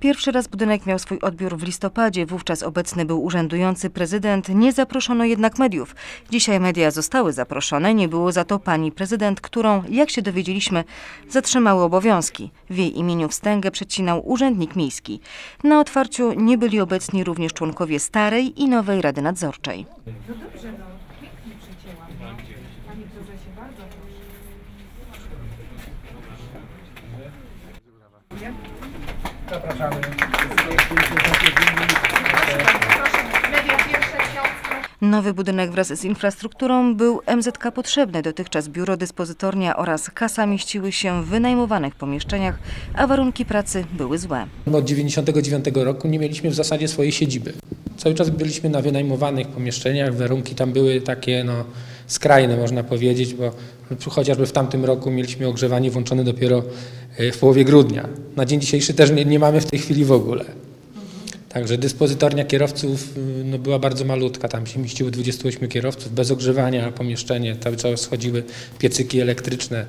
Pierwszy raz budynek miał swój odbiór w listopadzie. Wówczas obecny był urzędujący prezydent. Nie zaproszono jednak mediów. Dzisiaj media zostały zaproszone. Nie było za to pani prezydent, którą, jak się dowiedzieliśmy, zatrzymały obowiązki. W jej imieniu wstęgę przecinał urzędnik miejski. Na otwarciu nie byli obecni również członkowie starej i nowej Rady Nadzorczej. No dobrze, no. Zapraszamy. Nowy budynek wraz z infrastrukturą był MZK potrzebny. Dotychczas biuro, dyspozytornia oraz kasa mieściły się w wynajmowanych pomieszczeniach, a warunki pracy były złe. Od 99 roku nie mieliśmy w zasadzie swojej siedziby. Cały czas byliśmy na wynajmowanych pomieszczeniach, warunki tam były takie no, skrajne można powiedzieć, bo chociażby w tamtym roku mieliśmy ogrzewanie włączone dopiero y, w połowie grudnia. Na dzień dzisiejszy też nie, nie mamy w tej chwili w ogóle. Także dyspozytornia kierowców y, no, była bardzo malutka, tam się mieściło 28 kierowców, bez ogrzewania pomieszczenie, cały czas schodziły piecyki elektryczne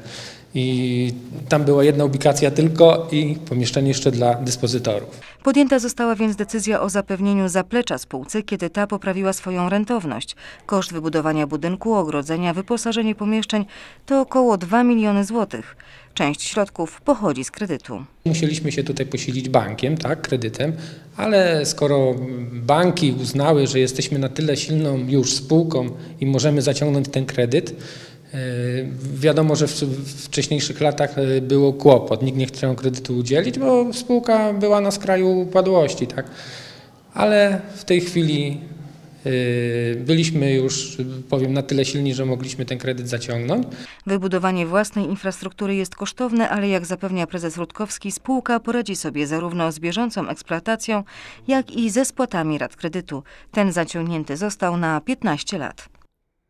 i tam była jedna ubikacja tylko i pomieszczenie jeszcze dla dyspozytorów. Podjęta została więc decyzja o zapewnieniu zaplecza spółce, kiedy ta poprawiła swoją rentowność. Koszt wybudowania budynku, ogrodzenia, wyposażenie pomieszczeń to około 2 miliony złotych. Część środków pochodzi z kredytu. Musieliśmy się tutaj posilić bankiem, tak, kredytem, ale skoro banki uznały, że jesteśmy na tyle silną już spółką i możemy zaciągnąć ten kredyt, wiadomo, że w w wcześniejszych latach e, było kłopot, nikt nie chciał kredytu udzielić, bo spółka była na skraju upadłości, tak, ale w tej chwili e, byliśmy już, powiem, na tyle silni, że mogliśmy ten kredyt zaciągnąć. Wybudowanie własnej infrastruktury jest kosztowne, ale jak zapewnia prezes Rutkowski, spółka poradzi sobie zarówno z bieżącą eksploatacją, jak i ze spłatami rat kredytu. Ten zaciągnięty został na 15 lat.